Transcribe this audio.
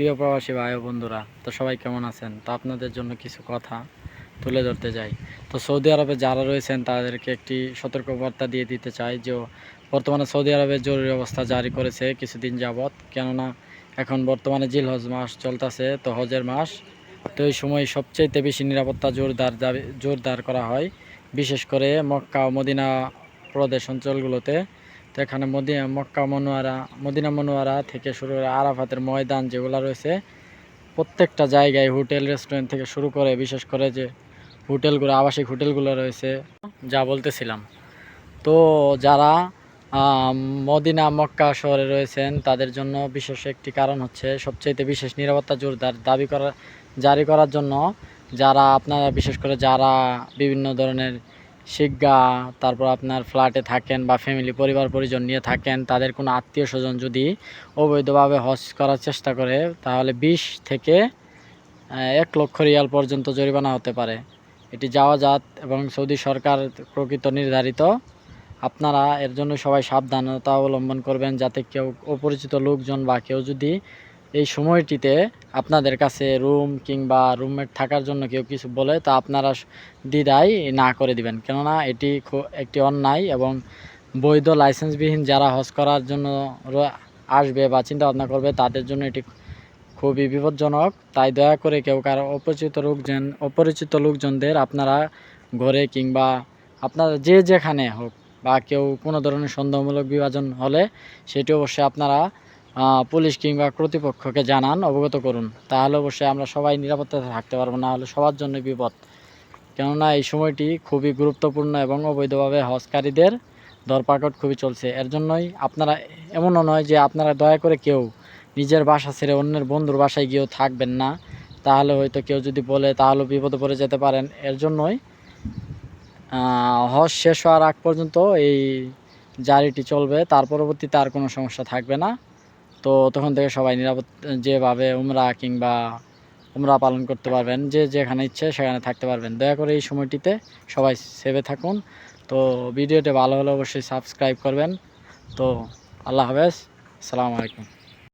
প্রিয় প্রবাসী ভাই ও বন্ধুরা, তো সবাই কেমন আছেন? তো আপনাদের জন্য কিছু কথা তুলে ধরতে যাই। তো সৌদি আরবে যারা রয়েছেন, তাদেরকে একটি সতর্কবার্তা দিয়ে দিতে চাই যে, বর্তমানে সৌদি আরবে জরুরি অবস্থা জারি করেছে কিছুদিন যাবৎ। কেননা, এখন বর্তমানে জিল হজ মাস চলতেছে, তো হজের মাস। তো এই সময় সবচেয়ে বেশি নিরাপত্তা জোরদার জোরদার করা হয়। বিশেষ করে মক্কা মদিনা প্রদেশ অঞ্চলগুলোতে। তো এখানে Medina, Mecca Munawwara, Medina Munawwara থেকে শুরু করে আরাফাতের ময়দান যেগুলো রয়েছে, প্রত্যেকটা জায়গায় হোটেল, রেস্টুরেন্ট থেকে শুরু করে, বিশেষ করে যে হোটেলগুলো, আবাসিক হোটেলগুলো রয়েছে, যা বলতেছিলাম। তো যারা মদিনা, মক্কা শহরে রয়েছেন, তাদের জন্য বিশেষ একটি কারণ হচ্ছে সবচাইতে বিশেষ নিরাপত্তা জোরদার দাবি করা, জারি করার জন্য যারা, আপনারা বিশেষ করে যারা বিভিন্ন ধরনের শিক্ষা, তারপর আপনার ফ্ল্যাটে থাকেন বা ফ্যামিলি পরিবার, পরিজন নিয়ে থাকেন, তাদের কোনো আত্মীয় স্বজন যদি অবৈধভাবে হজ করার চেষ্টা করে, তাহলে বিশ থেকে এক লক্ষ রিয়াল পর্যন্ত জরিমানা হতে পারে। এটি যাওয়াজাত এবং সৌদি সরকার প্রকৃত নির্ধারিত। আপনারা এর জন্য সবাই সাবধানতা অবলম্বন করবেন যাতে কেউ অপরিচিত লোকজন বা কেউ যদি এই সময়টিতে আপনাদের কাছে রুম কিংবা রুমমেট থাকার জন্য কেউ কিছু বলে তা আপনারা দ্বিধায় না করে দিবেন। কেননা এটি একটি অন্যায় এবং বৈধ লাইসেন্সবিহীন যারা হজ করার জন্য আসবে বা চিন্তা ভাবনা করবে, তাদের জন্য এটি খুবই বিপজ্জনক। তাই দয়া করে কেউ কারও অপরিচিত লোকজন অপরিচিত লোকজনদের আপনারা ঘরে কিংবা আপনারা যে যেখানে হোক বা কেউ কোনো ধরনের সন্দেহমূলক বিভাজন হলে সেটি অবশ্যই আপনারা পুলিশ কিংবা কর্তৃপক্ষকে জানান, অবগত করুন। তাহলে অবশ্যই আমরা সবাই নিরাপত্তাতে থাকতে পারব, না হলে সবার জন্য বিপদ। কেননা এই সময়টি খুবই গুরুত্বপূর্ণ এবং অবৈধভাবে হজকারীদের দরপাকট খুবই চলছে। এর জন্যই আপনারা, এমনও নয় যে আপনারা দয়া করে কেউ নিজের বাসা ছেড়ে অন্যের বন্ধুর বাসায় গিয়েও থাকবেন না। তাহলে হয়তো কেউ যদি বলে, তাহলে বিপদে পড়ে যেতে পারেন। এর জন্যই হজ শেষ হওয়ার আগ পর্যন্ত এই জারিটি চলবে। তার পরবর্তীতে আর কোনো সমস্যা থাকবে না। তো তখন থেকে সবাই নিরাপদ, যেভাবে উমরা কিংবা উমরা পালন করতে পারবেন, যে যেখানে ইচ্ছে সেখানে থাকতে পারবেন। দয়া করে এই সময়টিতে সবাই সেভে থাকুন। তো ভিডিওটি ভালো হলে অবশ্যই সাবস্ক্রাইব করবেন। তো আল্লাহ হাফেজ। আসসালামু আলাইকুম।